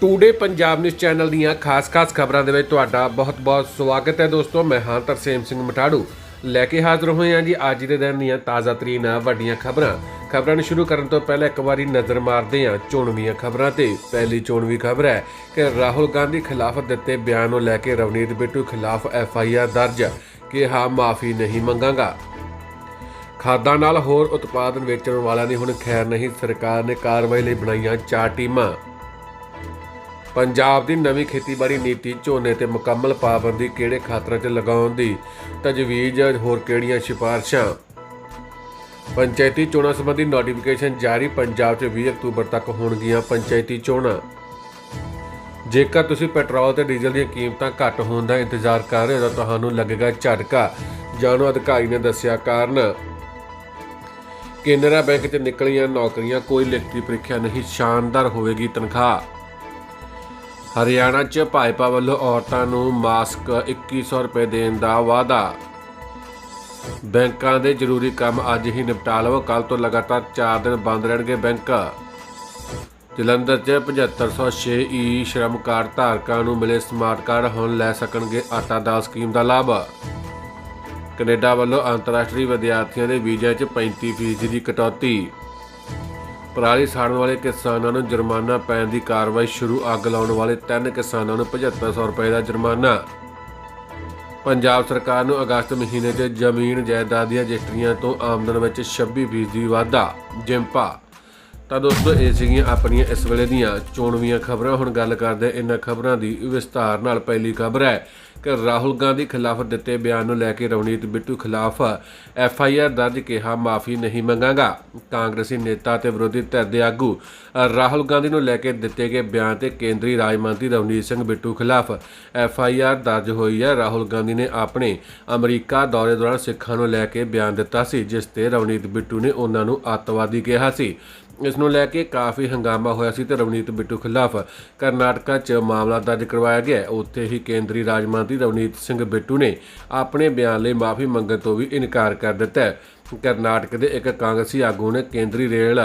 Today Punjab news channel ਦੀਆਂ ਖਾਸ-ਖਾਸ ਖਬਰਾਂ ਦੇ ਵਿੱਚ ਤੁਹਾਡਾ ਬਹੁਤ-ਬਹੁਤ ਸਵਾਗਤ ਹੈ ਦੋਸਤੋ, ਮੈਂ ਹਾਂ ਤਰਸੇਮ ਸਿੰਘ ਮਠਾੜੂ। ਲੈ ਕੇ ਹਾਜ਼ਰ ਹੋਏ ਹਾਂ ਜੀ ਅੱਜ ਦੇ ਦਿਨ ਦੀਆਂ ਤਾਜ਼ਾ ਤਰੀਨ ਵੱਡੀਆਂ ਖਬਰਾਂ। ਖਬਰਾਂ ਨੂੰ ਸ਼ੁਰੂ ਕਰਨ ਤੋਂ ਪਹਿਲਾਂ ਇੱਕ ਵਾਰੀ ਨਜ਼ਰ ਮਾਰਦੇ ਹਾਂ ਚੋਣਵੀਆਂ ਖਬਰਾਂ ਤੇ। ਪਹਿਲੀ ਚੋਣਵੀ ਖਬਰ ਹੈ ਕਿ ਰਾਹੁਲ ਗਾਂਧੀ ਖਿਲਾਫ ਦਿੱਤੇ ਬਿਆਨ ਨੂੰ ਲੈ ਕੇ ਰਵਨੀਤ ਬਿੱਟੂ ਖਿਲਾਫ ਐਫ ਆਈ ਆਰ ਦਰਜ ਕਿਹਾ ਹਾਂ ਮਾਫੀ ਨਹੀਂ ਮੰਗਾਂਗਾ। ਖਾਦਾਂ ਨਾਲ ਹੋਰ ਉਤਪਾਦਨ ਵੇਚਣ ਵਾਲਿਆਂ ਦੀ ਹੁਣ ਖੈਰ ਨਹੀਂ, ਸਰਕਾਰ ਨੇ ਕਾਰਵਾਈ ਲਈ ਬਣਾਈਆਂ ਚਾਰ ਟੀਮਾਂ। ਪੰਜਾਬ ਦੀ ਨਵੀਂ ਖੇਤੀਬਾੜੀ ਨੀਤੀ, ਝੋਨੇ ਤੇ ਮੁਕੰਮਲ ਪਾਬੰਦੀ ਕਿਹੜੇ ਖਾਤਰਾਂ 'ਚ ਲਗਾਉਣ ਦੀ ਤਜਵੀਜ਼, ਹੋਰ ਕਿਹੜੀਆਂ ਸਿਫਾਰਸ਼ਾਂ? ਪੰਚਾਇਤੀ ਚੋਣਾਂ ਸੰਬੰਧੀ ਨੋਟੀਫਿਕੇਸ਼ਨ ਜਾਰੀ, ਪੰਜਾਬ 'ਚ 20 ਅਕਤੂਬਰ ਤੱਕ ਹੋਣਗੀਆਂ ਪੰਚਾਇਤੀ ਚੋਣਾਂ। ਜੇਕਰ ਤੁਸੀਂ ਪੈਟਰੋਲ ਤੇ ਡੀਜ਼ਲ ਦੀਆਂ ਕੀਮਤਾਂ ਘੱਟ ਹੋਣ ਦਾ ਇੰਤਜ਼ਾਰ ਕਰ ਰਹੇ ਹੋ, ਤਾਂ ਤੁਹਾਨੂੰ ਲੱਗੇਗਾ ਝਟਕਾ, ਜਾਣੋ ਅਧਿਕਾਰੀ ਨੇ ਦੱਸਿਆ ਕਾਰਨ। ਕੇਨਰਾ ਬੈਂਕ 'ਚ ਨਿਕਲੀਆਂ ਨੌਕਰੀਆਂ, ਕੋਈ ਲਿਖਤੀ ਪ੍ਰੀਖਿਆ ਨਹੀਂ, ਸ਼ਾਨਦਾਰ ਹੋਵੇਗੀ ਤਨਖਾਹ। ਹਰਿਆਣਾ 'ਚ ਭਾਜਪਾ ਵੱਲੋਂ ਔਰਤਾਂ ਨੂੰ ਮਾਸਕ 2100 ਰੁਪਏ ਦੇਣ ਦਾ ਵਾਅਦਾ। ਬੈਂਕਾਂ ਦੇ ਜ਼ਰੂਰੀ ਕੰਮ ਅੱਜ ਹੀ ਨਿਪਟਾ ਲਵੋ। ਕੱਲ ਤੋਂ ਲਗਾਤਾਰ 4 ਦਿਨ ਬੰਦ ਰਹਿਣਗੇ ਬੈਂਕ। ਜਲੰਧਰ 'ਚ 7506 ਈ ਸ਼ਰਮ ਕਾਰਡ ਧਾਰਕਾਂ ਨੂੰ ਮਿਲੇ ਸਮਾਰਟ ਕਾਰਡ, ਹੁਣ ਲੈ ਸਕਣਗੇ ਆਟਾ ਦਾਲ ਸਕੀਮ ਦਾ ਲਾਭ। ਕੈਨੇਡਾ ਵੱਲੋਂ ਅੰਤਰਰਾਸ਼ਟਰੀ ਵਿਦਿਆਰਥੀਆਂ ਦੇ ਵੀਜ਼ਾ 'ਚ 35% ਦੀ ਕਟੌਤੀ। ਪਰਾਲੀ ਸਾੜਨ ਵਾਲੇ ਕਿਸਾਨਾਂ ਨੂੰ ਜੁਰਮਾਨਾ ਪੈਣ ਦੀ ਕਾਰਵਾਈ ਸ਼ੁਰੂ, ਅੱਗ ਲਾਉਣ ਵਾਲੇ ਤਿੰਨ ਕਿਸਾਨਾਂ ਨੂੰ 7500 ਰੁਪਏ ਦਾ ਜੁਰਮਾਨਾ। ਪੰਜਾਬ ਸਰਕਾਰ ਨੂੰ ਅਗਸਤ ਮਹੀਨੇ 'ਚ ਜ਼ਮੀਨ ਜਾਇਦਾਦ ਦੀਆਂ ਰਜਿਸਟਰੀਆਂ ਤੋਂ ਆਮਦਨ ਵਿੱਚ 26% ਦੀ ਵਾਧਾ, ਜਿੰਪਾ ਤਾਂ ਦੋਸਤੋ, ਇਹ ਸੀਗੀਆਂ ਆਪਣੀਆਂ ਇਸ ਵੇਲੇ ਦੀਆਂ ਚੋਣਵੀਆਂ ਖਬਰਾਂ। ਹੁਣ ਗੱਲ ਕਰਦੇ ਇਹਨਾਂ ਖਬਰਾਂ ਦੀ। ਵਿਸਤਾਰ ਨਾਲ ਪਹਿਲੀ ਖਬਰ ਹੈ ਕਿ ਰਾਹੁਲ ਗਾਂਧੀ ਖਿਲਾਫ ਦਿੱਤੇ ਬਿਆਨ ਨੂੰ ਲੈ ਕੇ ਰਵਨੀਤ ਬਿੱਟੂ ਖਿਲਾਫ ਐਫ ਆਈ ਆਰ ਦਰਜ ਕਿਹਾ, ਮਾਫੀ ਨਹੀਂ ਮੰਗਾਂਗਾ। ਕਾਂਗਰਸੀ ਨੇਤਾ ਤੇ ਵਿਰੋਧੀ ਧਿਰ ਦੇ ਆਗੂ ਰਾਹੁਲ ਗਾਂਧੀ ਨੂੰ ਲੈ ਕੇ ਦਿੱਤੇ ਗਏ ਬਿਆਨ ਤੇ ਕੇਂਦਰੀ ਰਾਜ ਮੰਤਰੀ ਰਵਨੀਤ ਸਿੰਘ ਬਿੱਟੂ ਖਿਲਾਫ ਐਫ ਆਈ ਆਰ ਦਰਜ ਹੋਈ ਹੈ। ਰਾਹੁਲ ਗਾਂਧੀ ਨੇ ਆਪਣੇ ਅਮਰੀਕਾ ਦੌਰੇ ਦੌਰਾਨ ਸਿੱਖਾਂ ਨੂੰ ਲੈ ਕੇ ਬਿਆਨ ਦਿੱਤਾ ਸੀ, ਜਿਸ ਤੇ ਰਵਨੀਤ ਬਿੱਟੂ ਨੇ ਉਹਨਾਂ ਨੂੰ ਅੱਤਵਾਦੀ ਕਿਹਾ ਸੀ। ਇਸ ਨੂੰ ਲੈ ਕੇ ਕਾਫੀ ਹੰਗਾਮਾ ਹੋਇਆ ਸੀ ਤੇ ਰਵਨੀਤ ਬਿੱਟੂ ਖਿਲਾਫ ਕਰਨਾਟਕਾ 'ਚ ਮਾਮਲਾ ਦਰਜ ਕਰਵਾਇਆ ਗਿਆ ਉੱਥੇ ਹੀ ਕੇਂਦਰੀ ਰਾਜ ਮੰਤਰੀ ਰਵਨੀਤ ਸਿੰਘ ਬਿੱਟੂ ਨੇ ਆਪਣੇ ਬਿਆਨ ਲਈ ਮਾਫੀ ਮੰਗਣ ਤੋਂ ਵੀ ਇਨਕਾਰ ਕਰ ਦਿੱਤਾ ਕਰਨਾਟਕ ਦੇ ਇੱਕ ਕਾਂਗਰਸੀ ਆਗੂ ਨੇ ਕੇਂਦਰੀ ਰੇਲ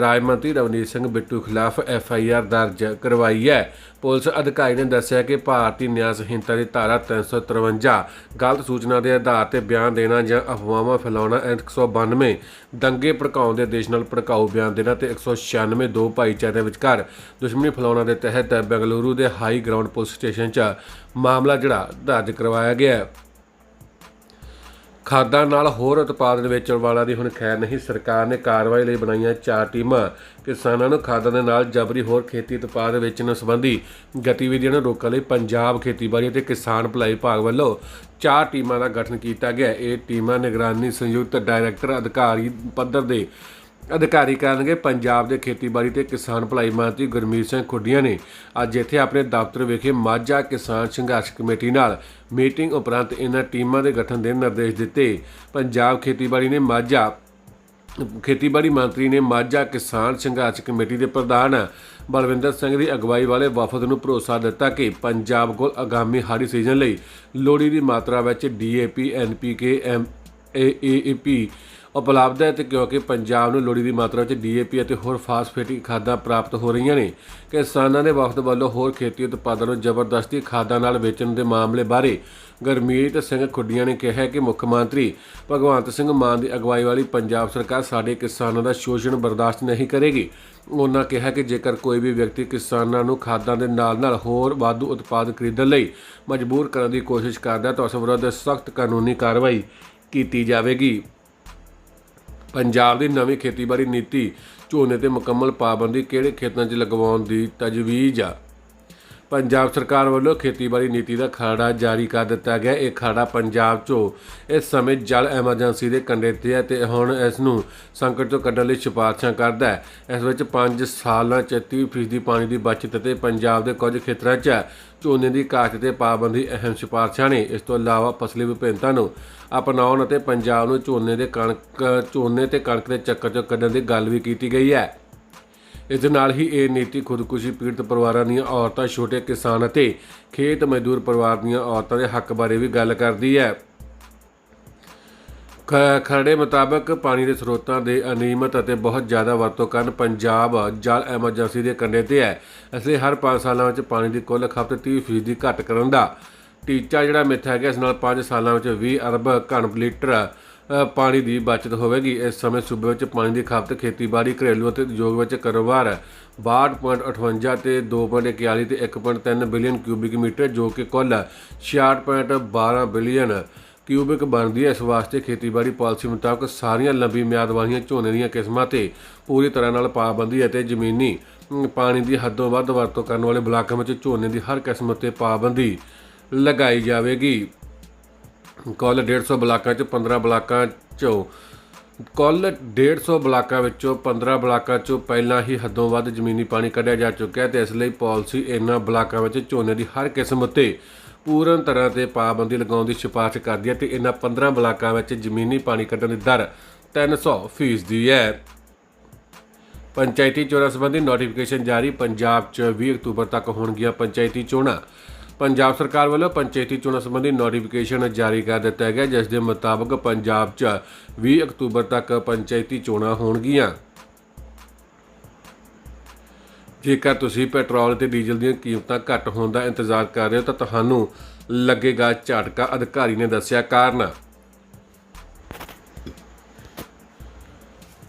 ਰਾਜ ਮੰਤਰੀ ਰਵਨੀਤ ਸਿੰਘ ਬਿੱਟੂ ਖਿਲਾਫ ਐਫ ਆਈ ਆਰ ਦਰਜ ਕਰਵਾਈ ਹੈ। ਪੁਲਿਸ ਅਧਿਕਾਰੀ ਨੇ ਦੱਸਿਆ ਕਿ ਭਾਰਤੀ ਨਿਆਂ ਸੰਹਿਤਾ ਦੀ ਧਾਰਾ 353 ਗਲਤ ਸੂਚਨਾ ਦੇ ਆਧਾਰ ਤੇ ਬਿਆਨ ਦੇਣਾ ਜਾਂ ਅਫਵਾਹਾਂ ਫੈਲਾਉਣਾ ਐਂਡ 192 ਦੰਗੇ ਭੜਕਾਉਣ ਦੇ ਦੇਸ਼ ਨਾਲ ਭੜਕਾਊ ਬਿਆਨ ਦੇਣਾ ਤੇ 196 ਦੋ ਭਾਈਚਾਰਿਆਂ ਵਿਚਕਾਰ ਦੁਸ਼ਮਣੀ ਫੈਲਾਉਣਾ ਦੇ ਤਹਿਤ ਬੈਂਗਲੁਰੂ ਦੇ ਹਾਈ ਗਰਾਊਂਡ ਪੁਲਿਸ ਸਟੇਸ਼ਨ 'ਚ ਮਾਮਲਾ ਜਿਹੜਾ ਦਰਜ ਕਰਵਾਇਆ ਗਿਆ ਹੈ। ਖਾਦਾਂ ਨਾਲ ਹੋਰ ਉਤਪਾਦਨ ਵੇਚਣ ਵਾਲਾ ਦੀ ਹੁਣ ਖੈਰ ਨਹੀਂ। ਸਰਕਾਰ ਨੇ ਕਾਰਵਾਈ ਲਈ ਬਣਾਈਆਂ ਚਾਰ ਟੀਮਾਂ। ਕਿਸਾਨਾਂ ਨੂੰ ਖਾਦਾਂ ਦੇ ਨਾਲ ਜਬਰੀ ਹੋਰ ਖੇਤੀ ਉਤਪਾਦ ਵੇਚਣ ਸੰਬੰਧੀ ਗਤੀਵਿਧੀਆਂ ਨੂੰ ਰੋਕਣ ਲਈ ਪੰਜਾਬ ਖੇਤੀਬਾੜੀ ਅਤੇ ਕਿਸਾਨ ਭਲਾਈ ਵਿਭਾਗ ਵੱਲੋਂ ਚਾਰ ਟੀਮਾਂ ਦਾ ਗਠਨ ਕੀਤਾ ਗਿਆ। ਇਹ ਟੀਮਾਂ ਨਿਗਰਾਨੀ ਸੰਯੁਕਤ ਡਾਇਰੈਕਟਰ, ਅਧਿਕਾਰੀ, ਪੱਧਰ ਦੇ ਅਧਿਕਾਰੀ ਕਰਨਗੇ ਪੰਜਾਬ ਦੇ ਖੇਤੀਬਾੜੀ ਤੇ ਕਿਸਾਨ ਭਲਾਈ ਮੰਤਰੀ ਗੁਰਮੀਤ ਸਿੰਘ ਖੁੱਡੀਆਂ ਨੇ ਅੱਜ ਇੱਥੇ ਆਪਣੇ ਦਫ਼ਤਰ ਵਿਖੇ ਮਾਝਾ ਕਿਸਾਨ ਸੰਘਰਸ਼ ਕਮੇਟੀ ਨਾਲ ਮੀਟਿੰਗ ਉਪਰੰਤ ਇਹਨਾਂ ਟੀਮਾਂ ਦੇ ਗਠਨ ਦੇ ਨਿਰਦੇਸ਼ ਦਿੱਤੇ। ਪੰਜਾਬ ਖੇਤੀਬਾੜੀ ਨੇ ਮਾਝਾ, ਖੇਤੀਬਾੜੀ ਮੰਤਰੀ ਨੇ ਮਾਝਾ ਕਿਸਾਨ ਸੰਘਰਸ਼ ਕਮੇਟੀ ਦੇ ਪ੍ਰਧਾਨ ਬਲਵਿੰਦਰ ਸਿੰਘ ਦੀ ਅਗਵਾਈ ਵਾਲੇ ਵਫਦ ਨੂੰ ਭਰੋਸਾ ਦਿੱਤਾ ਕਿ ਪੰਜਾਬ ਕੋਲ ਆਗਾਮੀ ਹਾੜੀ ਸੀਜ਼ਨ ਲਈ ਲੋੜੀ ਦੀ ਮਾਤਰਾ ਵਿੱਚ ਡੀਏਪੀ, ਐਨਪੀਕੇ, ਐਮ ਏਏਪੀ ਉਪਲਬਧ ਹੈ ਤੇ ਕਿਉਂਕਿ ਪੰਜਾਬ ਨੂੰ ਲੋੜੀ ਦੀ ਮਾਤਰਾ ਵਿੱਚ ਡੀਏਪੀ ਅਤੇ ਹੋਰ ਫਾਸਫੇਟਿਕ ਖਾਦਾਂ ਪ੍ਰਾਪਤ ਹੋ ਰਹੀਆਂ ਨੇ। ਕਿਸਾਨਾਂ ਦੇ ਵਫਦ ਵੱਲੋਂ ਹੋਰ ਖੇਤੀ ਉਤਪਾਦਾਂ ਨੂੰ ਜ਼ਬਰਦਸਤੀ ਖਾਦਾਂ ਨਾਲ ਵੇਚਣ ਦੇ ਮਾਮਲੇ ਬਾਰੇ ਗਰਮੀਤ ਸਿੰਘ ਖੁੱਡੀਆਂ ਨੇ ਕਿਹਾ ਕਿ ਮੁੱਖ ਮੰਤਰੀ ਭਗਵੰਤ ਸਿੰਘ ਮਾਨ ਦੀ ਅਗਵਾਈ ਵਾਲੀ ਪੰਜਾਬ ਸਰਕਾਰ ਸਾਡੇ ਕਿਸਾਨਾਂ ਦਾ ਸ਼ੋਸ਼ਣ ਬਰਦਾਸ਼ਤ ਨਹੀਂ ਕਰੇਗੀ। ਉਹਨਾਂ ਕਿਹਾ ਕਿ ਜੇਕਰ ਕੋਈ ਵੀ ਵਿਅਕਤੀ ਕਿਸਾਨਾਂ ਨੂੰ ਖਾਦਾਂ ਦੇ ਨਾਲ-ਨਾਲ ਹੋਰ ਵਾਧੂ ਉਤਪਾਦ ਖਰੀਦਣ ਲਈ ਮਜਬੂਰ ਕਰਨ ਦੀ ਕੋਸ਼ਿਸ਼ ਕਰਦਾ ਤਾਂ ਉਸ ਵਿਰੁੱਧ ਸਖਤ ਕਾਨੂੰਨੀ ਕਾਰਵਾਈ ਕੀਤੀ ਜਾਵੇਗੀ। ਪੰਜਾਬ ਦੀ ਨਵੀਂ ਖੇਤੀਬਾੜੀ ਨੀਤੀ, ਝੋਨੇ ਤੇ ਮੁਕੰਮਲ ਪਾਬੰਦੀ ਕਿਹੜੇ ਖੇਤਾਂ 'ਚ ਲਗਵਾਉਣ ਦੀ ਤਜਵੀਜ਼ ਆ? ਪੰਜਾਬ ਸਰਕਾਰ ਵੱਲੋਂ ਖੇਤੀਬਾੜੀ ਨੀਤੀ ਦਾ ਖਰੜਾ ਜਾਰੀ ਕਰ ਦਿੱਤਾ ਗਿਆ। ਇਹ ਖਰੜਾ ਪੰਜਾਬ 'ਚੋਂ ਇਸ ਸਮੇਂ ਜਲ ਐਮਰਜੈਂਸੀ ਦੇ ਕੰਢੇ ਤੇ ਹੈ ਤੇ ਹੁਣ ਇਸ ਨੂੰ ਸੰਕਟ ਤੋਂ ਕੱਢਣ ਲਈ ਸਿਫਾਰਸ਼ਾਂ ਕਰਦਾ ਹੈ। ਇਸ ਵਿੱਚ 5 ਸਾਲਾਂ 'ਚ 30% ਪਾਣੀ ਦੀ ਬਚਤ ਤੇ ਪੰਜਾਬ ਦੇ ਕੁਝ ਖੇਤਰਾਂ 'ਚ ਝੋਨੇ ਦੀ ਕਾਸ਼ਤ ਤੇ ਪਾਬੰਦੀ ਅਹਿਮ ਸਿਫਾਰਸ਼ਾਂ ਨੇ। ਇਸ ਤੋਂ ਇਲਾਵਾ ਫਸਲੀ ਵਿਭਿੰਨਤਾ ਨੂੰ ਅਪਣਾਉਣ ਅਤੇ ਪੰਜਾਬ ਨੂੰ ਝੋਨੇ ਦੇ ਕਣਕ, ਝੋਨੇ ਤੇ ਕਣਕ ਦੇ ਚੱਕਰ 'ਚੋਂ ਕੱਢਣ ਦੀ ਗੱਲ ਵੀ ਕੀਤੀ ਗਈ ਹੈ। ਇਸ ਦੇ ਨਾਲ ਹੀ ਇਹ ਨੀਤੀ ਖੁਦਕੁਸ਼ੀ ਪੀੜਤ ਪਰਿਵਾਰਾਂ ਦੀਆਂ ਔਰਤਾਂ, ਛੋਟੇ ਕਿਸਾਨ ਅਤੇ ਖੇਤ ਮਜ਼ਦੂਰ ਪਰਿਵਾਰ ਦੀਆਂ ਔਰਤਾਂ ਦੇ ਹੱਕ ਬਾਰੇ ਵੀ ਗੱਲ ਕਰਦੀ ਹੈ। ਖਰੜੇ ਮੁਤਾਬਕ ਪਾਣੀ ਦੇ ਸਰੋਤਾਂ ਦੇ ਅਨਿਯਮਿਤ ਅਤੇ ਬਹੁਤ ਜ਼ਿਆਦਾ ਵਰਤੋਂ ਕਾਰਨ ਪੰਜਾਬ ਜਲ ਐਮਰਜੈਂਸੀ ਦੇ ਕੰਢੇ ਤੇ ਹੈ। ਇਸ ਲਈ ਹਰ 5 ਸਾਲਾਂ ਵਿੱਚ ਪਾਣੀ ਦੀ ਕੁੱਲ ਖਪਤ 30% ਘੱਟ ਕਰਨ ਦਾ ਟੀਚਾ ਜਿਹੜਾ ਮਿੱਥਿਆ ਗਿਆ ਇਸ ਨਾਲ 5 ਸਾਲਾਂ ਵਿੱਚ 20 ਅਰਬ ਘਣ ਲੀਟਰ ਪਾਣੀ ਦੀ ਬਚਤ ਹੋਵੇਗੀ। ਇਸ ਸਮੇਂ ਸੂਬੇ ਵਿੱਚ ਪਾਣੀ ਦੀ ਖਪਤ ਖੇਤੀਬਾੜੀ, ਘਰੇਲੂ ਅਤੇ ਉਦਯੋਗ ਵਿੱਚ ਕਾਰੋਬਾਰ 62.58 ਤੇ 2.41 ਤੇ 1.3 ਬਿਲੀਅਨ ਕਿਊਬਿਕ ਮੀਟਰ, ਜੋ ਕਿ ਕੁੱਲ 66.12 ਬਿਲੀਅਨ ਕਿਊਬਿਕ ਬਣਦੀ ਹੈ। ਇਸ ਵਾਸਤੇ ਖੇਤੀਬਾੜੀ ਪਾਲਿਸੀ ਮੁਤਾਬਕ ਸਾਰੀਆਂ ਲੰਬੀ ਮਿਆਦ ਵਾਲੀਆਂ ਝੋਨੇ ਦੀਆਂ ਕਿਸਮਾਂ ਤੇ ਪੂਰੀ ਤਰ੍ਹਾਂ ਨਾਲ ਪਾਬੰਦੀ ਅਤੇ ਜ਼ਮੀਨੀ ਪਾਣੀ ਦੀ ਹੱਦੋਂ ਵੱਧ ਵਰਤੋਂ ਕਰਨ ਵਾਲੇ ਬਲਾਕਾਂ ਵਿੱਚ ਝੋਨੇ ਦੀ ਹਰ ਕਿਸਮ ਉੱਤੇ ਪਾਬੰਦੀ ਲਗਾਈ ਜਾਵੇਗੀ। ਕੁੱਲ 150 ਬਲਾਕਾਂ 'ਚ 15 ਬਲਾਕਾਂ 'ਚੋਂ, ਕੁੱਲ 150 ਬਲਾਕਾਂ ਵਿੱਚੋਂ 15 ਬਲਾਕਾਂ 'ਚੋਂ ਪਹਿਲਾਂ ਹੀ ਹੱਦੋਂ ਵੱਧ ਜ਼ਮੀਨੀ ਪਾਣੀ ਕੱਢਿਆ ਜਾ ਚੁੱਕਿਆ ਹੈ ਤੇ ਇਸ ਲਈ ਪਾਲਿਸੀ ਇਹਨਾਂ ਬਲਾਕਾਂ ਵਿੱਚ ਝੋਨੇ ਦੀ ਹਰ ਕਿਸਮ ਉੱਤੇ ਪੂਰਨ ਤਰ੍ਹਾਂ ਤੇ ਪਾਬੰਦੀ ਲਗਾਉਣ ਦੀ ਸਿਫਾਰਿਸ਼ ਕਰਦੀ ਹੈ ਤੇ ਇਹਨਾਂ 15 ਬਲਾਕਾਂ ਵਿੱਚ ਜ਼ਮੀਨੀ ਪਾਣੀ ਕੱਢਣ ਦੀ ਦਰ 300 ਫੀਸਦੀ ਹੈ। ਪੰਚਾਇਤੀ ਚੋਣਾਂ ਸੰਬੰਧੀ ਨੋਟੀਫਿਕੇਸ਼ਨ ਜਾਰੀ ਪੰਜਾਬ 'ਚ 20 ਅਕਤੂਬਰ ਤੱਕ ਹੋਣਗੀਆਂ ਪੰਚਾਇਤੀ ਚੋਣਾਂ। ਪੰਜਾਬ ਸਰਕਾਰ ਵੱਲੋਂ ਪੰਚਾਇਤੀ ਚੋਣਾਂ ਸੰਬੰਧੀ ਨੋਟੀਫਿਕੇਸ਼ਨ ਜਾਰੀ ਕਰ ਦਿੱਤਾ ਗਿਆ, ਜਿਸ ਦੇ ਮੁਤਾਬਕ ਪੰਜਾਬ 'ਚ 20 ਅਕਤੂਬਰ ਤੱਕ ਪੰਚਾਇਤੀ ਚੋਣਾਂ ਹੋਣਗੀਆਂ। ਜੇਕਰ ਤੁਸੀਂ ਪੈਟਰੋਲ ਤੇ ਡੀਜ਼ਲ ਦੀਆਂ ਕੀਮਤਾਂ ਘੱਟ ਹੋਣ ਦਾ ਇੰਤਜ਼ਾਰ ਕਰ ਰਹੇ ਹੋ ਤਾਂ ਤੁਹਾਨੂੰ ਲੱਗੇਗਾ ਝਟਕਾ, ਅਧਿਕਾਰੀ ਨੇ ਦੱਸਿਆ ਕਾਰਨ।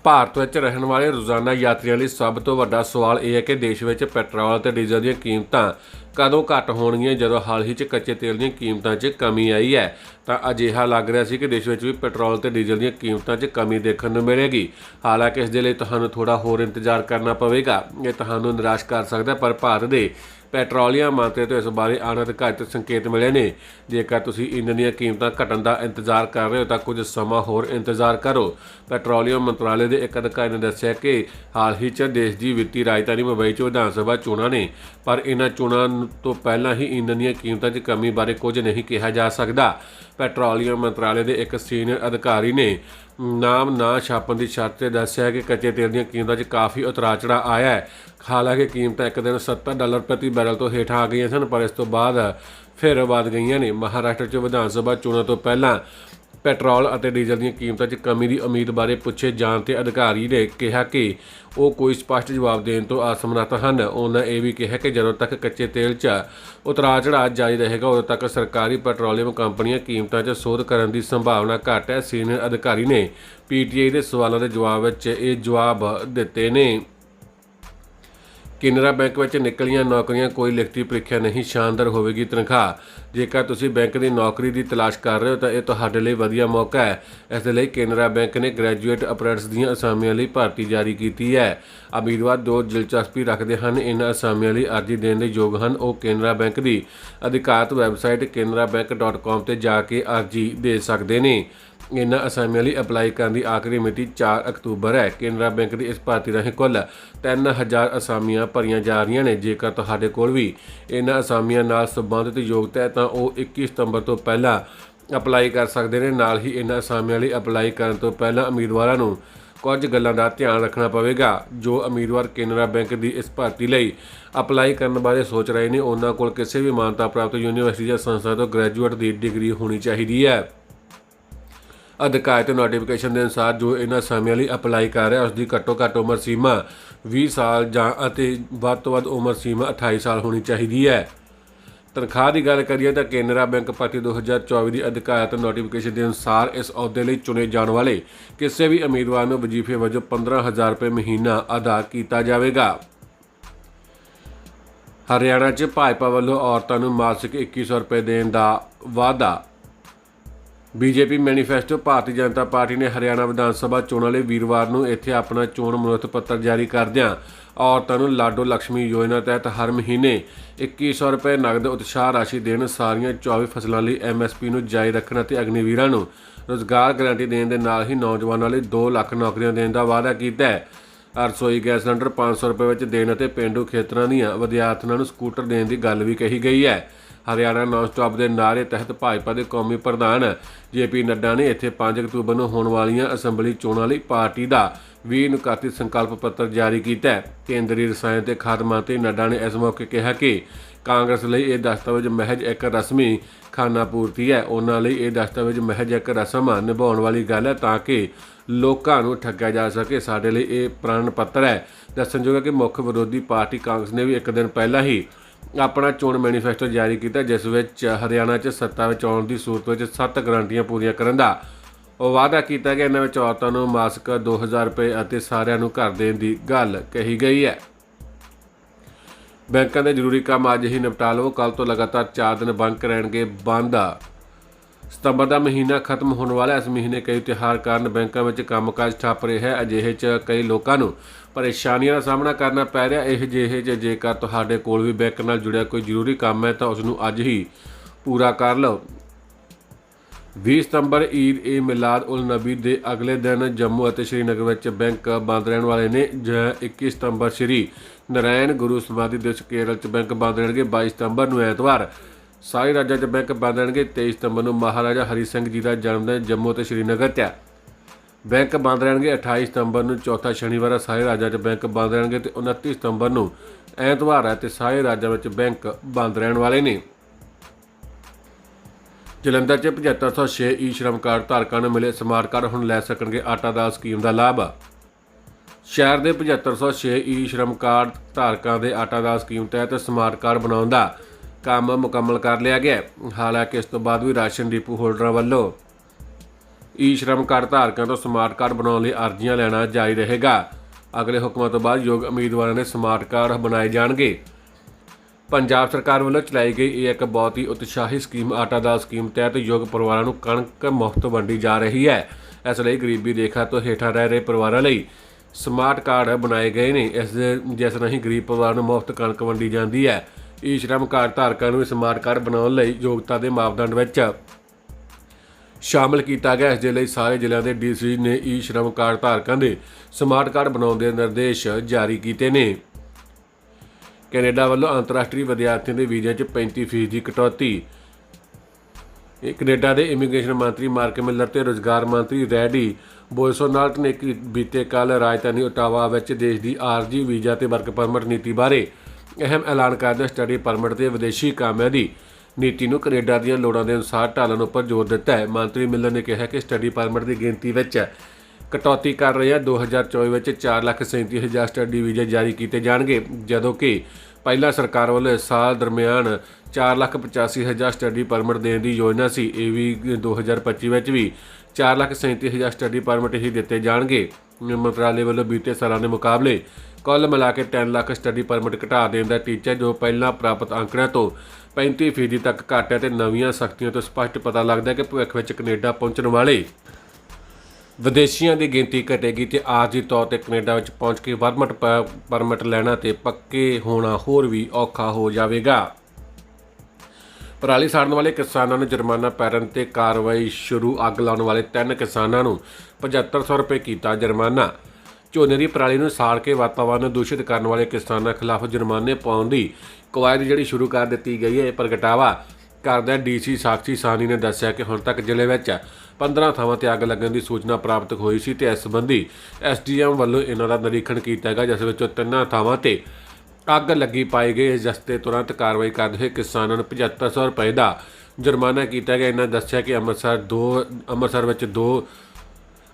ਭਾਰਤ ਵਿੱਚ ਰਹਿਣ ਵਾਲੇ ਰੋਜ਼ਾਨਾ ਯਾਤਰੀਆਂ ਲਈ ਸਭ ਤੋਂ ਵੱਡਾ ਸਵਾਲ ਇਹ ਹੈ ਕਿ ਦੇਸ਼ ਵਿੱਚ ਪੈਟਰੋਲ ਅਤੇ ਡੀਜ਼ਲ ਦੀਆਂ ਕੀਮਤਾਂ ਕਦੋਂ ਘੱਟ ਹੋਣਗੀਆਂ, ਜਦੋਂ ਹਾਲ ਹੀ 'ਚ ਕੱਚੇ ਤੇਲ ਦੀਆਂ ਕੀਮਤਾਂ 'ਚ ਕਮੀ ਆਈ ਹੈ। ਤਾਂ ਅਜਿਹਾ ਲੱਗ ਰਿਹਾ ਸੀ ਕਿ ਦੇਸ਼ ਵਿੱਚ ਵੀ ਪੈਟਰੋਲ ਤੇ ਡੀਜ਼ਲ ਦੀਆਂ ਕੀਮਤਾਂ 'ਚ ਕਮੀ ਦੇਖਣ ਨੂੰ ਮਿਲੇਗੀ। ਹਾਲਾਂਕਿ ਇਸ ਦੇ ਲਈ ਤੁਹਾਨੂੰ ਥੋੜਾ ਹੋਰ ਇੰਤਜ਼ਾਰ ਕਰਨਾ ਪਵੇਗਾ। ਇਹ ਤੁਹਾਨੂੰ ਨਿਰਾਸ਼ ਕਰ ਸਕਦਾ ਪਰ ਭਾਰਤ ਦੇ ਪੈਟਰੋਲੀਅਮ ਮੰਤਰੀ ਤੋਂ ਇਸ ਬਾਰੇ ਅਣਅਧਿਕਾਰਿਤ ਸੰਕੇਤ ਮਿਲੇ ਨੇ। ਜੇਕਰ ਤੁਸੀਂ ਇੰਧਨ ਦੀਆਂ ਕੀਮਤਾਂ ਘਟਣ ਦਾ ਇੰਤਜ਼ਾਰ ਕਰ ਰਹੇ ਹੋ ਤਾਂ ਕੁਝ ਸਮਾਂ ਹੋਰ ਇੰਤਜ਼ਾਰ ਕਰੋ। ਪੈਟਰੋਲੀਅਮ ਮੰਤਰਾਲੇ ਦੇ ਇੱਕ ਅਧਿਕਾਰੀ ਨੇ ਦੱਸਿਆ ਕਿ ਹਾਲ ਹੀ 'ਚ ਦੇਸ਼ ਦੀ ਵਿੱਤੀ ਰਾਜਧਾਨੀ ਮੁੰਬਈ 'ਚ ਵਿਧਾਨ ਸਭਾ ਚੋਣਾਂ ਨੇ, ਪਰ ਇਹਨਾਂ ਚੋਣਾਂ ਤੋਂ ਪਹਿਲਾਂ ਹੀ ਇੰਧਨ ਦੀਆਂ ਕੀਮਤਾਂ 'ਚ ਕਮੀ ਬਾਰੇ ਕੁਝ ਨਹੀਂ ਕਿਹਾ ਜਾ ਸਕਦਾ। ਪੈਟਰੋਲੀਅਮ ਮੰਤਰਾਲੇ ਦੇ ਇੱਕ ਸੀਨੀਅਰ ਅਧਿਕਾਰੀ ਨੇ ਨਾਮ ਨਾ ਛਾਪਣ ਦੀ ਸ਼ਰਤ ਤੇ ਦੱਸਿਆ ਕਿ ਕੱਚੇ ਤੇਲ ਦੀਆਂ ਕੀਮਤਾਂ 'ਚ ਕਾਫੀ ਉਤਰਾਅ ਚੜ੍ਹਾਅ ਆਇਆ ਹੈ। ਹਾਲਾਂਕਿ ਕੀਮਤਾਂ ਇੱਕ ਦਿਨ 70 ਡਾਲਰ ਪ੍ਰਤੀ ਬੈਰਲ ਤੋਂ ਹੇਠਾਂ ਆ ਗਈਆਂ ਸਨ, ਪਰ ਇਸ ਤੋਂ ਬਾਅਦ ਫਿਰ ਵਧ ਗਈਆਂ ਨੇ। ਮਹਾਰਾਸ਼ਟਰ 'ਚ ਵਿਧਾਨ ਸਭਾ ਚੋਣਾਂ ਤੋਂ ਪਹਿਲਾਂ ਪੈਟਰੋਲ ਅਤੇ ਡੀਜ਼ਲ ਦੀਆਂ ਕੀਮਤਾਂ 'ਚ ਕਮੀ ਦੀ ਉਮੀਦ ਬਾਰੇ ਪੁੱਛੇ ਜਾਣ ਤੇ ਅਧਿਕਾਰੀ ਨੇ ਕਿਹਾ ਕਿ ਉਹ ਕੋਈ ਸਪਸ਼ਟ ਜਵਾਬ ਦੇਣ ਤੋਂ ਅਸਮਰੱਥ ਹਨ। ਉਹਨਾਂ ਇਹ ਵੀ ਕਿਹਾ ਕਿ ਜਦੋਂ ਤੱਕ ਕੱਚੇ ਤੇਲ 'ਚ ਉਤਰਾਅ ਚੜ੍ਹਾਅ ਜਾਰੀ ਰਹੇਗਾ, ਉਦੋਂ ਤੱਕ ਸਰਕਾਰੀ ਪੈਟਰੋਲੀਅਮ ਕੰਪਨੀਆਂ ਕੀਮਤਾਂ 'ਚ ਸੋਧ ਕਰਨ ਦੀ ਸੰਭਾਵਨਾ ਘੱਟ ਹੈ। ਸੀਨੀਅਰ ਅਧਿਕਾਰੀ ਨੇ ਪੀਟੀਆਈ ਦੇ ਸਵਾਲਾਂ ਦੇ ਜਵਾਬ ਵਿੱਚ ਇਹ ਜਵਾਬ ਦਿੱਤੇ ਨੇ। ਕੇਨਰਾ ਬੈਂਕ ਵਿੱਚ ਨਿਕਲੀਆਂ ਨੌਕਰੀਆਂ ਕੋਈ ਲਿਖਤੀ ਪ੍ਰੀਖਿਆ ਨਹੀਂ, ਸ਼ਾਨਦਾਰ ਹੋਵੇਗੀ ਤਨਖਾਹ। ਜੇਕਰ ਤੁਸੀਂ ਬੈਂਕ ਦੀ ਨੌਕਰੀ ਦੀ ਤਲਾਸ਼ ਕਰ ਰਹੇ ਹੋ, ਤਾਂ ਇਹ ਤੁਹਾਡੇ ਲਈ ਵਧੀਆ ਮੌਕਾ ਹੈ। ਇਸ ਦੇ ਲਈ ਕੇਨਰਾ ਬੈਂਕ ਨੇ ਗ੍ਰੈਜੂਏਟ ਅਪਰੈਂਟਸ ਦੀਆਂ ਅਸਾਮੀਆਂ ਲਈ ਭਰਤੀ ਜਾਰੀ ਕੀਤੀ ਹੈ। ਉਮੀਦਵਾਰ ਜੋ ਦਿਲਚਸਪੀ ਰੱਖਦੇ ਹਨ। ਇਹਨਾਂ ਅਸਾਮੀਆਂ ਲਈ ਅਰਜ਼ੀ ਦੇਣ ਦੇ ਯੋਗ ਹਨ। ਉਹ ਕੇਨਰਾ ਬੈਂਕ ਦੀ ਅਧਿਕਾਰਤ ਵੈਬਸਾਈਟ canarabank.com ਤੇ ਜਾ ਕੇ ਅਰਜ਼ੀ ਦੇ ਸਕਦੇ ਨੇ। ਇਹਨਾਂ ਅਸਾਮੀਆਂ ਲਈ ਅਪਲਾਈ ਕਰਨ ਦੀ ਆਖਰੀ ਮਿਤੀ 4 ਅਕਤੂਬਰ ਹੈ। ਕੇਨਰਾ ਬੈਂਕ ਦੀ ਇਸ ਭਰਤੀ ਰਾਹੀਂ ਕੁੱਲ 3000 ਅਸਾਮੀਆਂ ਭਰੀਆਂ ਜਾ ਰਹੀਆਂ ਨੇ। ਜੇਕਰ ਤੁਹਾਡੇ ਕੋਲ ਵੀ ਇਹਨਾਂ ਅਸਾਮੀਆਂ ਨਾਲ ਸੰਬੰਧਿਤ ਯੋਗਤਾ ਹੈ, ਤਾਂ ਉਹ 21 ਸਤੰਬਰ ਤੋਂ ਪਹਿਲਾਂ ਅਪਲਾਈ ਕਰ ਸਕਦੇ ਨੇ। ਨਾਲ ਹੀ ਇਹਨਾਂ ਅਸਾਮੀਆਂ ਲਈ ਅਪਲਾਈ ਕਰਨ ਤੋਂ ਪਹਿਲਾਂ ਉਮੀਦਵਾਰਾਂ ਨੂੰ ਕੁਝ ਗੱਲਾਂ ਦਾ ਧਿਆਨ ਰੱਖਣਾ ਪਵੇਗਾ। ਜੋ ਉਮੀਦਵਾਰ ਕੇਨਰਾ ਬੈਂਕ ਦੀ ਇਸ ਭਰਤੀ ਲਈ ਅਪਲਾਈ ਕਰਨ ਬਾਰੇ ਸੋਚ ਰਹੇ ਨੇ, ਉਹਨਾਂ ਕੋਲ ਕਿਸੇ ਵੀ ਮਾਨਤਾ ਪ੍ਰਾਪਤ ਯੂਨੀਵਰਸਿਟੀ ਜਾਂ ਸੰਸਥਾ ਤੋਂ ਗ੍ਰੈਜੂਏਟ ਦੀ ਡਿਗਰੀ ਹੋਣੀ ਚਾਹੀਦੀ ਹੈ। ਅਧਿਕਾਰਤ ਨੋਟੀਫਿਕੇਸ਼ਨ ਦੇ ਅਨੁਸਾਰ ਜੋ ਇਹਨਾਂ ਸਮਿਆਂ ਲਈ ਅਪਲਾਈ ਕਰ ਰਿਹਾ ਉਸ ਦੀ ਘੱਟੋ ਘੱਟ ਉਮਰ ਸੀਮਾ 20 ਸਾਲ ਜਾਂ ਅਤੇ ਵੱਧ ਤੋਂ ਵੱਧ ਉਮਰ ਸੀਮਾ 28 ਸਾਲ ਹੋਣੀ ਚਾਹੀਦੀ ਹੈ। ਤਨਖਾਹ ਦੀ ਗੱਲ ਕਰੀਏ ਤਾਂ ਕੇਨਰਾ ਬੈਂਕ ਭਰਤੀ 2024 ਦੀ ਅਧਿਕਾਰਤ ਨੋਟੀਫਿਕੇਸ਼ਨ ਦੇ ਅਨੁਸਾਰ ਇਸ ਅਹੁਦੇ ਲਈ ਚੁਣੇ ਜਾਣ ਵਾਲੇ ਕਿਸੇ ਵੀ ਉਮੀਦਵਾਰ ਨੂੰ ਵਜ਼ੀਫੇ ਵਜੋਂ 15000 ਰੁਪਏ ਮਹੀਨਾ ਅਦਾ ਕੀਤਾ ਜਾਵੇਗਾ। ਹਰਿਆਣਾ 'ਚ ਭਾਜਪਾ ਵੱਲੋਂ ਔਰਤਾਂ ਨੂੰ ਮਾਸਿਕ 2100 ਰੁਪਏ ਦੇਣ ਦਾ ਵਾਅਦਾ BJP manifesto Bharatiya Janata party ਨੇ ਹਰਿਆਣਾ ਵਿਧਾਨ ਸਭਾ ਚੋਣਾਂ ਲਈ ਵੀਰਵਾਰ ਨੂੰ ਇੱਥੇ ਆਪਣਾ ਚੋਣ ਮਨੋਰਥ ਪੱਤਰ ਜਾਰੀ ਕਰਦਿਆਂ ਔਰਤਾਂ ਨੂੰ ਲਾਡੋ ਲక్ష్ਮੀ ਯੋਜਨਾ ਤਹਿਤ ਹਰ ਮਹੀਨੇ 2100 ਰੁਪਏ ਨਗਦ ਉਤਸ਼ਾਹ ਰਾਸ਼ੀ ਦੇਣ, ਸਾਰੀਆਂ 24 ਫਸਲਾਂ ਲਈ ਐਮਐਸਪੀ ਨੂੰ ਜਾਰੀ ਰੱਖਣ ਅਤੇ ਅਗਨੀਵੀਰਾਂ ਨੂੰ ਰੋਜ਼ਗਾਰ ਗਾਰੰਟੀ ਦੇਣ ਦੇ ਨਾਲ ਹੀ ਨੌਜਵਾਨਾਂ ਲਈ 2 ਲੱਖ ਨੌਕਰੀਆਂ ਦੇਣ ਦਾ ਵਾਅਦਾ ਕੀਤਾ ਹੈ। ਰਸੋਈ ਗੈਸ ਸਿਲੰਡਰ 500 ਰੁਪਏ ਵਿੱਚ ਦੇਣ ਅਤੇ ਪਿੰਡੂ ਖੇਤਰਾਂ ਦੀਆਂ ਵਿਦਿਆਰਥਣਾਂ ਨੂੰ ਸਕੂਟਰ ਦੇਣ ਦੀ ਗੱਲ ਵੀ ਕਹੀ ਗਈ ਹੈ। ਹਰਿਆਣਾ ਨੌਨ ਸਟਾਪ ਦੇ ਨਾਅਰੇ ਤਹਿਤ ਭਾਜਪਾ ਦੇ ਕੌਮੀ ਪ੍ਰਧਾਨ ਜੇਪੀ ਨੱਡਾ ਨੇ ਇੱਥੇ 5 ਅਕਤੂਬਰ ਨੂੰ ਹੋਣ ਵਾਲੀਆਂ ਅਸੈਂਬਲੀ ਚੋਣਾਂ ਲਈ ਪਾਰਟੀ ਦਾ ਵੀ ਨੁਕਾਤੀ ਸੰਕਲਪ ਪੱਤਰ ਜਾਰੀ ਕੀਤਾ ਕੇਂਦਰੀ ਰਸਾਇਣ ਤੇ ਖਾਦ ਮੰਤਰੀ ਨੱਡਾ ਨੇ ਇਸ ਮੌਕੇ ਕਿਹਾ ਕਿ ਕਾਂਗਰਸ ਲਈ ਇਹ ਦਸਤਾਵੇਜ਼ ਮਹਿਜ ਇੱਕ ਰਸਮੀ ਖਾਨਾ ਪੂਰਤੀ ਹੈ। ਉਹਨਾਂ ਲਈ ਇਹ ਦਸਤਾਵੇਜ਼ ਮਹਿਜ ਇੱਕ ਰਸਮ ਨਿਭਾਉਣ ਵਾਲੀ ਗੱਲ ਹੈ ਤਾਂ ਕਿ ਲੋਕਾਂ ਨੂੰ ਠੱਗਿਆ ਜਾ ਸਕੇ। ਸਾਡੇ ਲਈ ਇਹ ਪ੍ਰਣ ਪੱਤਰ ਹੈ। ਦੱਸਣਯੋਗ ਹੈ ਕਿ ਮੁੱਖ ਵਿਰੋਧੀ ਪਾਰਟੀ ਕਾਂਗਰਸ ਨੇ ਵੀ ਇੱਕ ਦਿਨ ਪਹਿਲਾਂ ਹੀ ਆਪਣਾ ਚੋਣ ਮੈਨੀਫੈਸਟੋ ਜਾਰੀ ਕੀਤਾ, ਜਿਸ ਵਿੱਚ ਹਰਿਆਣਾ 'ਚ ਸੱਤਾ ਵਿੱਚ ਆਉਣ ਦੀ ਸੂਰਤ ਵਿੱਚ ਸੱਤ ਗਰੰਟੀਆਂ ਪੂਰੀਆਂ ਕਰਨ ਦਾ ਉਹ ਵਾਅਦਾ ਕੀਤਾ ਗਿਆ। ਇਹਨਾਂ ਵਿੱਚ ਔਰਤਾਂ ਨੂੰ ਮਾਸਕ 2000 ਰੁਪਏ ਅਤੇ ਸਾਰਿਆਂ ਨੂੰ ਘਰ ਦੇਣ ਦੀ ਗੱਲ ਕਹੀ ਗਈ ਹੈ। ਬੈਂਕਾਂ ਦੇ ਜ਼ਰੂਰੀ ਕੰਮ ਅੱਜ ਹੀ ਨਿਪਟਾ ਲਵੋ। ਕੱਲ ਤੋਂ ਲਗਾਤਾਰ 4 ਦਿਨ ਬੈਂਕ ਰਹਿਣਗੇ ਬੰਦ। ਸਤੰਬਰ ਦਾ ਮਹੀਨਾ ਖਤਮ ਹੋਣ ਵਾਲਾ ਇਸ ਮਹੀਨੇ ਕਈ ਤਿਉਹਾਰ ਕਾਰਨ ਬੈਂਕਾਂ ਵਿੱਚ ਕੰਮਕਾਜ ਠੱਪ ਰਿਹਾ ਹੈ। ਅਜਿਹੇ 'ਚ ਕਈ ਲੋਕਾਂ ਨੂੰ ਪਰੇਸ਼ਾਨੀਆਂ ਦਾ ਸਾਹਮਣਾ ਕਰਨਾ ਪੈ ਰਿਹਾ ਇਹ ਜਿਹੇ 'ਚ ਜੇਕਰ ਤੁਹਾਡੇ ਕੋਲ ਵੀ ਬੈਂਕ ਨਾਲ ਜੁੜਿਆ ਕੋਈ ਜ਼ਰੂਰੀ ਕੰਮ ਹੈ ਤਾਂ ਉਸ ਨੂੰ ਅੱਜ ਹੀ ਪੂਰਾ ਕਰ ਲਓ। 20 ਸਤੰਬਰ ਈਦ ਏ ਮਿਲਾਦ ਉਲ ਨਬੀ ਦੇ ਅਗਲੇ ਦਿਨ ਜੰਮੂ ਅਤੇ ਸ਼੍ਰੀਨਗਰ ਵਿੱਚ ਬੈਂਕ ਬੰਦ ਰਹਿਣ ਵਾਲੇ ਨੇ ਜ 21 ਸਤੰਬਰ ਸ਼੍ਰੀ ਨਰਾਇਣ ਗੁਰੂ ਸਮਾਧੀ ਦਿਵਸ ਕੇਰਲ 'ਚ ਬੈਂਕ ਬੰਦ ਰਹਿਣਗੇ। 22 ਸਤੰਬਰ ਨੂੰ ਐਤਵਾਰ ਸਾਰੇ ਰਾਜਾਂ 'ਚ ਬੈਂਕ ਬੰਦ ਰਹਿਣਗੇ। 23 ਸਤੰਬਰ ਨੂੰ ਮਹਾਰਾਜਾ ਹਰੀ ਸਿੰਘ ਜੀ ਦਾ ਜਨਮ ਦਿਨ ਜੰਮੂ ਅਤੇ ਸ਼੍ਰੀਨਗਰ 'ਚ ਹੈ ਬੈਂਕ ਬੰਦ ਰਹਿਣਗੇ 28 ਸਤੰਬਰ ਨੂੰ, ਚੌਥਾ ਸ਼ਨੀਵਾਰ ਸਾਰੇ ਰਾਜਾਂ 'ਚ ਬੈਂਕ ਬੰਦ ਰਹਿਣਗੇ ਤੇ 29 ਸਤੰਬਰ ਨੂੰ ਐਤਵਾਰ ਹੈ ਤੇ ਸਾਰੇ ਰਾਜਾਂ ਵਿੱਚ ਬੈਂਕ ਬੰਦ ਰਹਿਣ ਵਾਲੇ ਨੇ। ਜਲੰਧਰ 'ਚ 7506 ਈ ਸ਼ਰਮ ਕਾਰਡ ਧਾਰਕਾਂ ਨੂੰ ਮਿਲੇ ਸਮਾਰਟ ਕਾਰਡ, ਹੁਣ ਲੈ ਸਕਣਗੇ ਆਟਾ ਦਾ ਸਕੀਮ ਦਾ ਲਾਭ। ਸ਼ਹਿਰ ਦੇ 7506 ਈ ਸ਼ਰਮ ਕਾਰਡ ਧਾਰਕਾਂ ਦੇ ਆਟਾ ਦਾ ਸਕੀਮ ਤਹਿਤ ਸਮਾਰਟ ਕਾਰਡ ਬਣਾਉਣ ਦਾ ਕੰਮ ਮੁਕੰਮਲ ਕਰ ਲਿਆ ਗਿਆ ਹਾਲਾਂਕਿ ਇਸ ਤੋਂ ਬਾਅਦ ਵੀ ਰਾਸ਼ਨ ਡਿਪੂ ਹੋਲਡਰਾਂ ਵੱਲੋਂ ਈ ਸ਼ਰਮ ਕਾਰਡ ਧਾਰਕਾਂ ਤੋਂ ਸਮਾਰਟ ਕਾਰਡ ਬਣਾਉਣ ਲਈ ਅਰਜ਼ੀਆਂ ਲੈਣਾ ਜਾਰੀ ਰਹੇਗਾ। ਅਗਲੇ ਹੁਕਮਾਂ ਤੋਂ ਬਾਅਦ ਯੋਗ ਉਮੀਦਵਾਰਾਂ ਦੇ ਸਮਾਰਟ ਕਾਰਡ ਬਣਾਏ ਜਾਣਗੇ। ਪੰਜਾਬ ਸਰਕਾਰ ਵੱਲੋਂ ਚਲਾਈ ਗਈ ਇਹ ਇੱਕ ਬਹੁਤ ਹੀ ਉਤਸ਼ਾਹੀ ਸਕੀਮ, ਆਟਾ ਦਾਲ ਸਕੀਮ ਤਹਿਤ ਯੋਗ ਪਰਿਵਾਰਾਂ ਨੂੰ ਕਣਕ ਮੁਫਤ ਵੰਡੀ ਜਾ ਰਹੀ ਹੈ। ਇਸ ਲਈ ਗਰੀਬੀ ਰੇਖਾ ਤੋਂ ਹੇਠਾਂ ਰਹਿ ਰਹੇ ਪਰਿਵਾਰਾਂ ਲਈ ਸਮਾਰਟ ਕਾਰਡ ਬਣਾਏ ਗਏ ਨੇ। ਇਸ ਜਿਸ ਰਾਹੀਂ ਗਰੀਬ ਪਰਿਵਾਰ ਨੂੰ ਮੁਫਤ ਕਣਕ ਵੰਡੀ ਜਾਂਦੀ ਹੈ। ਈ ਸ਼੍ਰਮ ਕਾਰਡ ਧਾਰਕਾਂ ਨੂੰ ਸਮਾਰਟ ਕਾਰਡ ਬਣਾਉਣ ਲਈ ਯੋਗਤਾ ਦੇ ਮਾਪਦੰਡ ਵਿੱਚ ਸ਼ਾਮਲ ਕੀਤਾ ਗਿਆ। ਇਸ ਦੇ ਲਈ ਸਾਰੇ ਜ਼ਿਲ੍ਹਿਆਂ ਦੇ ਡੀਸੀ ਨੇ ਈ ਸ਼੍ਰਮ ਕਾਰਡ ਧਾਰਕਾਂ ਦੇ ਸਮਾਰਟ ਕਾਰਡ ਬਣਾਉਣ ਦੇ ਨਿਰਦੇਸ਼ ਜਾਰੀ ਕੀਤੇ ਨੇ। ਕੈਨੇਡਾ ਵੱਲੋਂ ਅੰਤਰਰਾਸ਼ਟਰੀ ਵਿਦਿਆਰਥੀਆਂ ਦੇ ਵੀਜ਼ਿਆਂ 'ਚ 35% ਦੀ ਕਟੌਤੀ। ਇਹ ਕੈਨੇਡਾ ਦੇ ਇਮੀਗ੍ਰੇਸ਼ਨ ਮੰਤਰੀ ਮਾਰਕ ਮਿਲਰ ਤੇ ਰੋਜ਼ਗਾਰ ਮੰਤਰੀ ਰੈਡੀ ਬੋਇਸੋਨਾਲਟ ਨੇ ਬੀਤੇ ਕੱਲ ਰਾਜਧਾਨੀ ਓਟਾਵਾ ਵਿੱਚ ਦੇਸ਼ ਦੀ ਆਰਜੀ ਵੀਜ਼ਾ ਤੇ ਵਰਕ ਪਰਮਿਟ ਨੀਤੀ ਬਾਰੇ ਅਹਿਮ ਐਲਾਨ ਕਰਦੇ ਸਟੱਡੀ ਪਰਮਿਟ ਤੇ ਵਿਦੇਸ਼ੀ ਕਾਮਿਆਂ ਦੀ ਨੀਤੀ ਨੂੰ ਕੈਨੇਡਾ ਦੀਆਂ ਲੋੜਾਂ ਦੇ ਅਨੁਸਾਰ ਢਾਲਣ ਉੱਪਰ ਜ਼ੋਰ ਦਿੱਤਾ ਹੈ। ਮੰਤਰੀ ਮਿਲਰ ਨੇ ਕਿਹਾ ਕਿ ਸਟੱਡੀ ਪਰਮਿਟ ਦੀ ਗਿਣਤੀ ਵਿੱਚ ਕਟੌਤੀ ਕਰ ਰਹੀ ਹੈ 2024 ਵਿੱਚ 437000 ਸਟੱਡੀ ਵੀਜ਼ੇ ਜਾਰੀ ਕੀਤੇ ਜਾਣਗੇ, ਜਦੋਂ ਕਿ ਪਹਿਲਾਂ ਸਰਕਾਰ ਵੱਲੋਂ ਇਸ ਸਾਲ ਦਰਮਿਆਨ 485000 ਸਟੱਡੀ ਪਰਮਿਟ ਦੇਣ ਦੀ ਯੋਜਨਾ ਸੀ। ਇਹ ਵੀ 2025 ਵਿੱਚ ਵੀ 437000 ਸਟੱਡੀ ਪਰਮਿਟ ਹੀ ਦਿੱਤੇ ਜਾਣਗੇ। ਮੰਤਰਾਲੇ ਵੱਲੋਂ ਬੀਤੇ ਸਾਲਾਂ ਦੇ ਮੁਕਾਬਲੇ ਕੁੱਲ ਮਿਲਾ ਕੇ 10 ਲੱਖ ਸਟੱਡੀ ਪਰਮਿਟ ਘਟਾ ਦੇਣ ਦਾ ਟੀਚਾ ਜੋ ਪਹਿਲਾਂ ਪ੍ਰਾਪਤ ਅੰਕੜਿਆਂ ਤੋਂ 35% ਤੱਕ ਘੱਟ ਹੈ ਤੇ ਨਵੀਆਂ ਸਖਤੀਆਂ ਤੋਂ ਸਪਸ਼ਟ ਪਤਾ ਲੱਗਦਾ ਹੈ ਕਿ ਭਵਿੱਖ ਵਿੱਚ ਕੈਨੇਡਾ ਪਹੁੰਚਣ ਵਾਲੇ ਵਿਦੇਸ਼ੀਆਂ ਦੀ ਗਿਣਤੀ ਘਟੇਗੀ ਤੇ ਆਰਜੀ ਤੌਰ ਤੇ ਕੈਨੇਡਾ ਵਿੱਚ ਪਹੁੰਚ ਕੇ ਵਰਮਟ ਪਰਮਿਟ ਲੈਣਾ ਤੇ ਪੱਕੇ ਹੋਣਾ ਹੋਰ ਵੀ ਔਖਾ ਹੋ ਜਾਵੇਗਾ। ਪਰਾਲੀ ਸਾੜਨ ਵਾਲੇ ਕਿਸਾਨਾਂ ਨੂੰ ਜੁਰਮਾਨਾ ਪੈਰਨ ਤੇ ਕਾਰਵਾਈ ਸ਼ੁਰੂ, ਅੱਗ ਲਾਉਣ ਵਾਲੇ ਤਿੰਨ ਕਿਸਾਨਾਂ ਨੂੰ 7500 ਰੁਪਏ ਕੀਤਾ ਜੁਰਮਾਨਾ। ਝੋਨੇ ਦੀ ਪਰਾਲੀ ਨੂੰ ਸਾੜ ਕੇ ਵਾਤਾਵਰਣ ਨੂੰ ਦੂਸ਼ਿਤ ਕਰਨ ਵਾਲੇ ਕਿਸਾਨਾਂ ਖਿਲਾਫ ਜੁਰਮਾਨੇ ਪਾਉਣ ਦੀ ਕਵਾਇਦ ਜਿਹੜੀ ਸ਼ੁਰੂ ਕਰ ਦਿੱਤੀ ਗਈ ਹੈ। ਇਹ ਪ੍ਰਗਟਾਵਾ ਕਰਦਾ ਡੀਸੀ ਸਾਕਸ਼ੀ ਸਾਨੀ ਨੇ ਦੱਸਿਆ ਕਿ ਹੁਣ ਤੱਕ ਜ਼ਿਲ੍ਹੇ ਵਿੱਚ 15 ਥਾਵਾਂ ਤੇ ਅੱਗ ਲੱਗਣ ਦੀ ਸੂਚਨਾ ਪ੍ਰਾਪਤ ਹੋਈ ਸੀ ਤੇ ਇਸ ਸੰਬੰਧੀ ਐਸਡੀਐਮ ਵੱਲੋਂ ਇਹਨਾਂ ਦਾ ਨਿਰੀਖਣ ਕੀਤਾ ਗਿਆ, ਜਿਸ ਵਿੱਚੋਂ ਤਿੰਨਾਂ ਥਾਵਾਂ ਤੇ ਅੱਗ ਲੱਗੀ ਪਾਈ ਗਈ ਜਿਸ ਤੇ ਤੁਰੰਤ ਕਾਰਵਾਈ ਕਰਦੇ ਹੋਏ ਕਿਸਾਨਾਂ ਨੂੰ 7500 ਰੁਪਏ ਦਾ ਜੁਰਮਾਨਾ ਕੀਤਾ ਗਿਆ। ਇਹਨਾਂ ਦੱਸਿਆ ਕਿ ਅੰਮ੍ਰਿਤਸਰ ਦੋ ਅੰਮ੍ਰਿਤਸਰ ਵਿੱਚ ਦੋ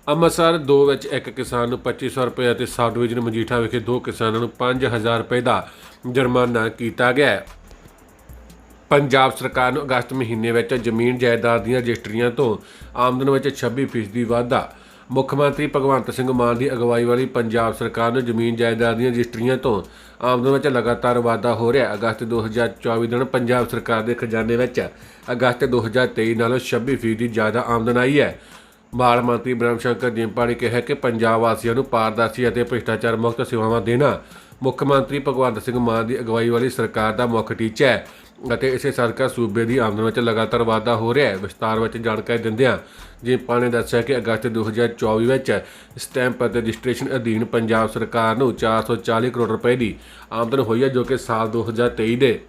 ਅੰਮ੍ਰਿਤਸਰ ਦੋ ਵਿੱਚ ਇੱਕ ਕਿਸਾਨ ਨੂੰ 2500 ਰੁਪਏ ਅਤੇ ਸਬ ਡਿਵੀਜ਼ਨ ਮਜੀਠਾ ਵਿਖੇ ਦੋ ਕਿਸਾਨਾਂ ਨੂੰ 5000 ਰੁਪਏ ਦਾ ਜੁਰਮਾਨਾ ਕੀਤਾ ਗਿਆ ਹੈ। ਪੰਜਾਬ ਸਰਕਾਰ ਨੂੰ ਅਗਸਤ ਮਹੀਨੇ ਵਿੱਚ ਜ਼ਮੀਨ ਜਾਇਦਾਦ ਦੀਆਂ ਰਜਿਸਟਰੀਆਂ ਤੋਂ ਆਮਦਨ ਵਿੱਚ 26% ਵਾਧਾ। ਮੁੱਖ ਮੰਤਰੀ ਭਗਵੰਤ ਸਿੰਘ ਮਾਨ ਦੀ ਅਗਵਾਈ ਵਾਲੀ ਪੰਜਾਬ ਸਰਕਾਰ ਨੂੰ ਜ਼ਮੀਨ ਜਾਇਦਾਦ ਦੀਆਂ ਰਜਿਸਟਰੀਆਂ ਤੋਂ ਆਮਦਨ ਵਿੱਚ ਲਗਾਤਾਰ ਵਾਧਾ ਹੋ ਰਿਹਾ। ਹੈ ਅਗਸਤ 2024 ਦਿਨ ਪੰਜਾਬ ਸਰਕਾਰ ਦੇ ਖਜ਼ਾਨੇ ਵਿੱਚ ਅਗਸਤ 2023 ਨਾਲੋਂ 26% ਜ਼ਿਆਦਾ ਆਮਦਨ ਆਈ ਹੈ। ਮਾਲ ਮੰਤਰੀ ਬ੍ਰਹਮ ਸ਼ੰਕਰ ਜਿੰਪਾ ਨੇ ਕਿਹਾ ਕਿ ਪੰਜਾਬ ਵਾਸੀਆਂ ਨੂੰ ਪਾਰਦਰਸ਼ੀ ਅਤੇ ਭ੍ਰਿਸ਼ਟਾਚਾਰ ਮੁਕਤ ਸੇਵਾਵਾਂ ਦੇਣਾ ਮੁੱਖ ਮੰਤਰੀ ਭਗਵੰਤ ਸਿੰਘ ਮਾਨ ਦੀ ਅਗਵਾਈ ਵਾਲੀ ਸਰਕਾਰ ਦਾ ਮੁੱਖ ਟੀਚਾ ਹੈ ਅਤੇ ਇਸੇ ਸਦਕਾ ਸੂਬੇ ਦੀ ਆਮਦਨ ਵਿੱਚ ਲਗਾਤਾਰ ਵਾਧਾ ਹੋ ਰਿਹਾ ਹੈ। ਵਿਸਤਾਰ ਵਿੱਚ ਜਾਣਕਾਰੀ ਦਿੰਦਿਆਂ ਜਿੰਪਾ ਨੇ ਦੱਸਿਆ ਕਿ ਅਗਸਤ 2024 ਵਿੱਚ ਸਟੈਂਪ ਅਤੇ ਰਜਿਸਟ੍ਰੇਸ਼ਨ ਅਧੀਨ ਪੰਜਾਬ ਸਰਕਾਰ ਨੂੰ 440 ਕਰੋੜ ਰੁਪਏ ਦੀ ਆਮਦਨ ਹੋਈ ਹੈ, ਜੋ ਕਿ ਸਾਲ 2023 ਦੇ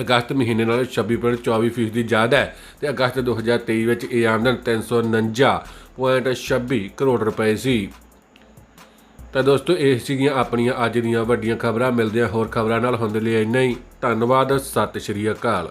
ਅਗਸਤ ਮਹੀਨੇ ਨਾਲ 26.24% ਦੀ ਜ਼ਿਆਦਾ ਹੈ ਤੇ ਅਗਸਤ 2023 ਵਿੱਚ ਇਹ ਆਮਦਨ 349.26 ਕਰੋੜ ਰੁਪਏ ਸੀ। ਤਾਂ ਦੋਸਤੋ, ਇਹ ਸੀਗੀਆਂ ਆਪਣੀਆਂ ਅੱਜ ਦੀਆਂ ਵੱਡੀਆਂ ਖਬਰਾਂ। ਮਿਲਦੇ ਹਾਂ ਹੋਰ ਖਬਰਾਂ ਨਾਲ। ਹੁੰਦੇ ਲਈ ਇੰਨਾ ਹੀ। ਧੰਨਵਾਦ। ਸਤਿ ਸ਼੍ਰੀ ਅਕਾਲ।